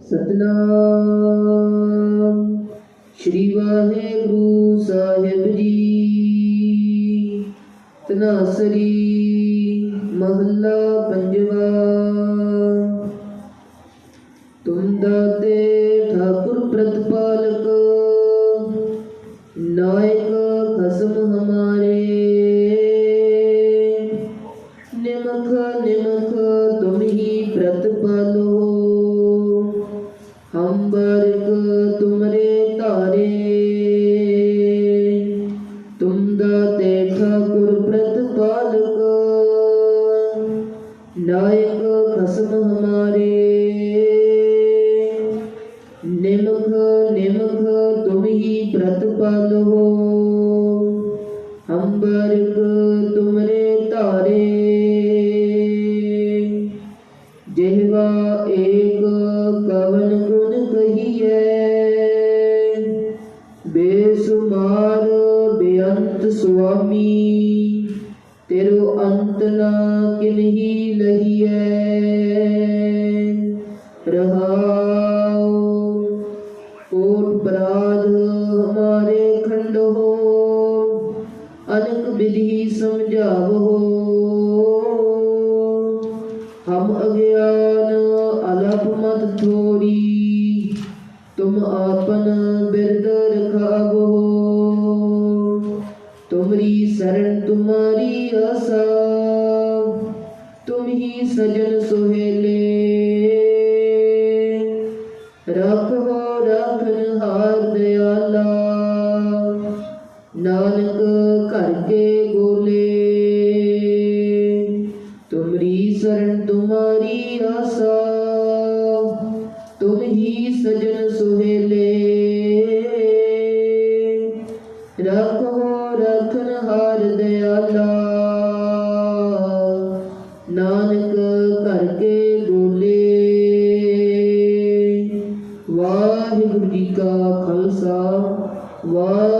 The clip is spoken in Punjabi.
ਸਤਨਾਮ। ਸ਼੍ਰੀ ਵਾਹਿਗੁਰੂ ਸਾਹਿਬ ਜੀ। ਤਨਾਸਰੀ ਮਹੱਲਾ ਪੰਜਵਾ। ਤੁਮ ਦਾਤੇ ਠਾਕੁਰ ਪ੍ਰਤਪਾਲਕ, ਨਾਇਕ ਖਸਮ ਹਮਾਰੇ। ਨਿਮਖ ਨਿਮਖ ਹੀ ਹੋ ਹਮ ਬਰਕ ਤੁਮਰੇ ਧਾਰੇ ਜਿਹਵਾ ਏਕ ਕਵਨ ਗੁਣ ਕਹੀਐ ਬੇਸੁਮਾਰ ਬੇਅੰਤ ਸੁਆਮੀ ਤੇਰੋ ਅੰਤ ਨਾ ਕਿਨਹੀ ਲਹੀਐ ਅਨਕ ਵਿਧੀ ਸਮਝਾਵੋ। ਹਮ ਅਗਿਆਨ ਅਲਪ ਮਤ ਥੋੜੀ ਤੁਮ ਆਪਨ ਬਿਰਦ ਰਖਾਵੋ। ਤੁਮਰੀ ਸਰਣ ਤੁਮਾਰੀ ਆਸਾ, ਤੁਮ ਹੀ ਸਜਨ ਸੁਹੇਲੇ। ਰੱਖੋ ਰੱਖਨ ਹਾਰ ਦਿਆਲਾ ਨਾਨਕ ਘਰ ਕੇ ਗੋਲੇ ਤੁਮਰੀ ਸਰਨ ਤੁਮਾਰੀ ਆਸਾ, ਤੁਮ ਹੀ ਸਜਨ ਸੁਹੇਲੇ। ਰੱਖੋ ਰੱਖਨ ਹਾਰ ਦਿਆਲਾ, ਨਾਨਕ ਘਰ ਕੇ ਗੋਲੇ ਵਾਹਿਗੁਰੂ ਜੀ ਕਾ ਖਾਲਸਾ, ਵਾਹਿ